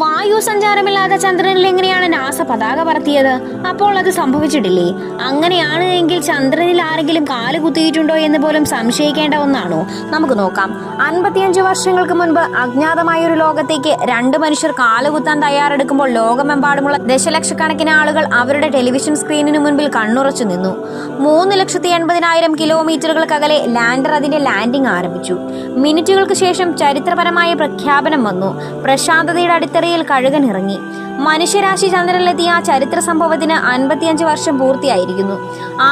വായു സഞ്ചാരമില്ലാതെ ചന്ദ്രനിൽ എങ്ങനെയാണ് നാസ പതാക പറത്തിയത്? അപ്പോൾ അത് സംഭവിച്ചിട്ടില്ലേ? അങ്ങനെയാണ് എങ്കിൽ ചന്ദ്രനിൽ ആരെങ്കിലും കാൽ കുത്തിയിട്ടുണ്ടോ എന്ന് പോലും സംശയിക്കേണ്ട ഒന്നാണോ? നമുക്ക് നോക്കാം. അൻപത്തിയഞ്ച് വർഷങ്ങൾക്ക് മുൻപ് അജ്ഞാതമായ ഒരു ലോകത്തേക്ക് രണ്ട് മനുഷ്യർ കാലുകുത്താൻ തയ്യാറെടുക്കുമ്പോൾ ലോകമെമ്പാടുമുള്ള ദശലക്ഷക്കണക്കിന് ആളുകൾ അവരുടെ ടെലിവിഷൻ സ്ക്രീനിന് മുൻപിൽ കണ്ണുറച്ചു നിന്നു. മൂന്ന് ലക്ഷത്തി എൺപതിനായിരം കിലോമീറ്ററുകൾക്കകലെ ലാൻഡർ അതിന്റെ ലാൻഡിംഗ് ആരംഭിച്ചു. മിനിറ്റുകൾക്ക് ശേഷം ചരിത്രപരമായ പ്രഖ്യാപനം വന്നു. പ്രശാന്തതയുടെ അടിത്തറയിൽ കഴുകൻ ഇറങ്ങി. മനുഷ്യരാശി ചന്ദ്രനിലെത്തിയ ആ ചരിത്ര സംഭവത്തിന് അൻപത്തിയഞ്ച് വർഷം പൂർത്തിയായിരിക്കുന്നു.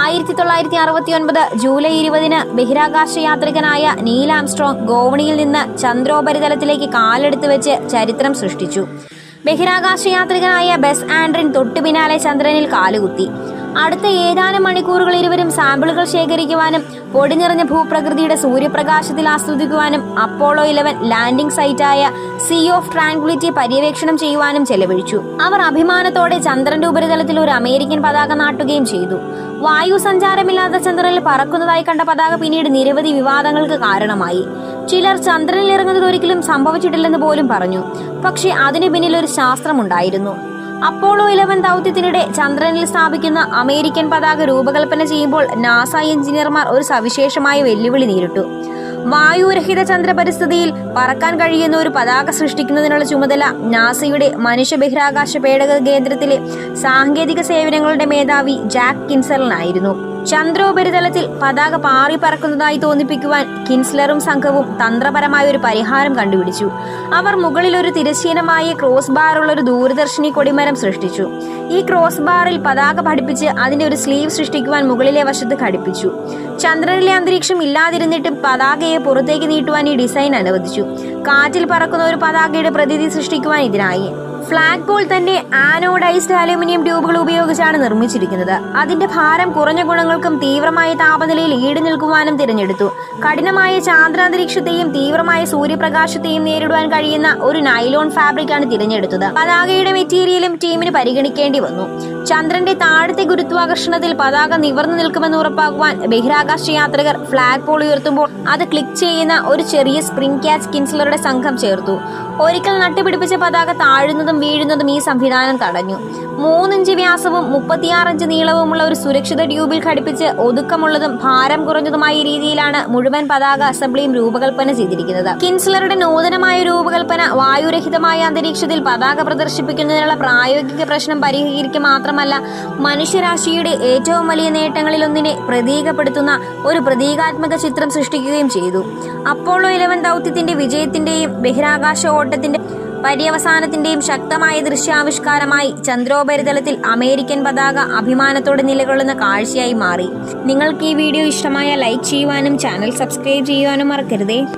ആയിരത്തി തൊള്ളായിരത്തി അറുപത്തി ഒൻപത് ജൂലൈ ഇരുപതിന് ബഹിരാകാശ യാത്രികനായ നീൽ ആംസ്ട്രോങ് ഗോവണിയിൽ നിന്ന് ചന്ദ്രോപരിതലത്തിലേക്ക് കാലെടുത്ത് വെച്ച് ചരിത്രം സൃഷ്ടിച്ചു. ബഹിരാകാശ യാത്രികനായ ബെസ് ആൻഡ്രിൻ തൊട്ടു പിന്നാലെ ചന്ദ്രനിൽ കാലുകുത്തി. അടുത്ത ഏതാനും മണിക്കൂറുകൾ ഇരുവരും സാമ്പിളുകൾ ശേഖരിക്കുവാനും പൊടി നിറഞ്ഞ ഭൂപ്രകൃതിയുടെ സൂര്യപ്രകാശത്തിൽ ആസ്വദിക്കുവാനും അപ്പോളോ ഇലവൻ ലാൻഡിംഗ് സൈറ്റായ സീ ഓഫ് ട്രാങ്ക്വിലിറ്റി പര്യവേക്ഷണം ചെയ്യുവാനും ചെലവഴിച്ചു. അവർ അഭിമാനത്തോടെ ചന്ദ്രന്റെ ഉപരിതലത്തിൽ ഒരു അമേരിക്കൻ പതാക നാട്ടുകയും ചെയ്തു. വായു സഞ്ചാരമില്ലാത്ത ചന്ദ്രനിൽ പറക്കുന്നതായി കണ്ട പതാക പിന്നീട് നിരവധി വിവാദങ്ങൾക്ക് കാരണമായി. ചിലർ ചന്ദ്രനിൽ ഇറങ്ങുന്നത് ഒരിക്കലും സംഭവിച്ചിട്ടില്ലെന്ന് പോലും പറഞ്ഞു. പക്ഷേ അതിന് പിന്നിൽ ഒരു ശാസ്ത്രമുണ്ടായിരുന്നു. അപ്പോളോ ഇലവൻ ദൗത്യത്തിനിടെ ചന്ദ്രനിൽ സ്ഥാപിക്കുന്ന അമേരിക്കൻ പതാക രൂപകൽപ്പന ചെയ്യുമ്പോൾ നാസ എഞ്ചിനീയർമാർ ഒരു സവിശേഷമായ വെല്ലുവിളി നേരിട്ടു. വായുരഹിത ചന്ദ്രപരിസ്ഥിതിയിൽ പറക്കാൻ കഴിയുന്ന ഒരു പതാക സൃഷ്ടിക്കുന്നതിനുള്ള ചുമതല നാസയുടെ മനുഷ്യ ബഹിരാകാശ പേടക കേന്ദ്രത്തിലെ സാങ്കേതിക സേവനങ്ങളുടെ മേധാവി ജാക്ക് കിൻസലിനായിരുന്നു ചന്ദ്രോപരിതലത്തിൽ പതാക പാറി പറക്കുന്നതായി തോന്നിപ്പിക്കുവാൻ കിൻസ്ലറും സംഘവും തന്ത്രപരമായ ഒരു പരിഹാരം കണ്ടുപിടിച്ചു. അവർ മുകളിൽ ഒരു തിരശ്ചീനമായ ക്രോസ് ബാറുള്ള ഒരു ദൂരദർശിനി കൊടിമരം സൃഷ്ടിച്ചു. ഈ ക്രോസ് ബാറിൽ പതാക പഠിപ്പിച്ച് അതിന്റെ ഒരു സ്ലീവ് സൃഷ്ടിക്കുവാൻ മുകളിലെ വശത്ത് ഘടിപ്പിച്ചു. ചന്ദ്രനിലെ അന്തരീക്ഷം ഇല്ലാതിരുന്നിട്ടും പതാകയെ പുറത്തേക്ക് നീട്ടുവാൻ ഈ ഡിസൈൻ അനുവദിച്ചു. കാറ്റിൽ പറക്കുന്ന ഒരു പതാകയുടെ പ്രതീതി സൃഷ്ടിക്കുവാൻ ഇതിനായി. ഫ്ലാഗ് പോൾ തന്നെ ആനോഡൈസ്ഡ് അലുമിനിയം ട്യൂബുകൾ ഉപയോഗിച്ചാണ് നിർമ്മിച്ചിരിക്കുന്നത്. അതിന്റെ ഭാരം കുറഞ്ഞ ഗുണങ്ങൾക്കും തീവ്രമായ താപനിലയിൽ ഈട് നിൽക്കുവാനും തിരഞ്ഞെടുത്തു. കഠിനമായ ചാന്ദ്രാന്തരീക്ഷത്തെയും തീവ്രമായ സൂര്യപ്രകാശത്തെയും നേരിടുവാൻ കഴിയുന്ന ഒരു നൈലോൺ ഫാബ്രിക് ആണ് തിരഞ്ഞെടുത്തത്. പതാകയുടെ മെറ്റീരിയലും ടീമിന് പരിഗണിക്കേണ്ടി വന്നു. ചന്ദ്രന്റെ താഴത്തെ ഗുരുത്വാകർഷണത്തിൽ പതാക നിവർന്നു നിൽക്കുമെന്ന് ഉറപ്പാക്കുവാൻ ബഹിരാകാശ യാത്രികർ ഫ്ലാഗ് പോൾ ഉയർത്തുമ്പോൾ അത് ക്ലിക്ക് ചെയ്യുന്ന ഒരു ചെറിയ സ്പ്രിംഗ് ക്യാച്ച് കിൻസിലറുടെ സംഘം ചേർത്തു. ഒരിക്കൽ നട്ടുപിടിപ്പിച്ച പതാക താഴുന്നതും വീഴുന്നതും ഈ സംവിധാനം തടഞ്ഞു. മൂന്നിഞ്ച് വ്യാസവും മുപ്പത്തിയാറ് ഇഞ്ച് നീളവുമുള്ള ഒരു സുരക്ഷിത ട്യൂബിൽ ഘടിപ്പിച്ച് ഒതുക്കമുള്ളതും ഭാരം കുറഞ്ഞതുമായ രീതിയിലാണ് മുഴുവൻ പതാക അസംബ്ലിയും രൂപകൽപ്പന ചെയ്തിരിക്കുന്നത്. കിൻസ്ലറുടെ നൂതനമായ രൂപകൽപ്പന വായുരഹിതമായ അന്തരീക്ഷത്തിൽ പതാക പ്രദർശിപ്പിക്കുന്നതിനുള്ള പ്രായോഗിക പ്രശ്നം പരിഹരിക്കുക മാത്രമല്ല മനുഷ്യരാശിയുടെ ഏറ്റവും വലിയ നേട്ടങ്ങളിലൊന്നിനെ പ്രതീകപ്പെടുത്തുന്ന ഒരു പ്രതീകാത്മക ചിത്രം സൃഷ്ടിക്കുകയും ചെയ്തു. അപ്പോളോ ഇലവൻ ദൗത്യത്തിന്റെ വിജയത്തിന്റെയും ബഹിരാകാശ ഓട്ടത്തിന്റെ പര്യവസാനത്തിന്റെയും ശക്തമായ ദൃശ്യാവിഷ്കാരമായി ചന്ദ്രോപരിതലത്തിൽ അമേരിക്കൻ പതാക അഭിമാനത്തോടെ നിലകൊള്ളുന്ന കാഴ്ചയായി മാറി. നിങ്ങൾക്ക് ഈ വീഡിയോ ഇഷ്ടമായ ലൈക്ക് ചെയ്യുവാനും ചാനൽ സബ്സ്ക്രൈബ് ചെയ്യുവാനും മറക്കരുതേ.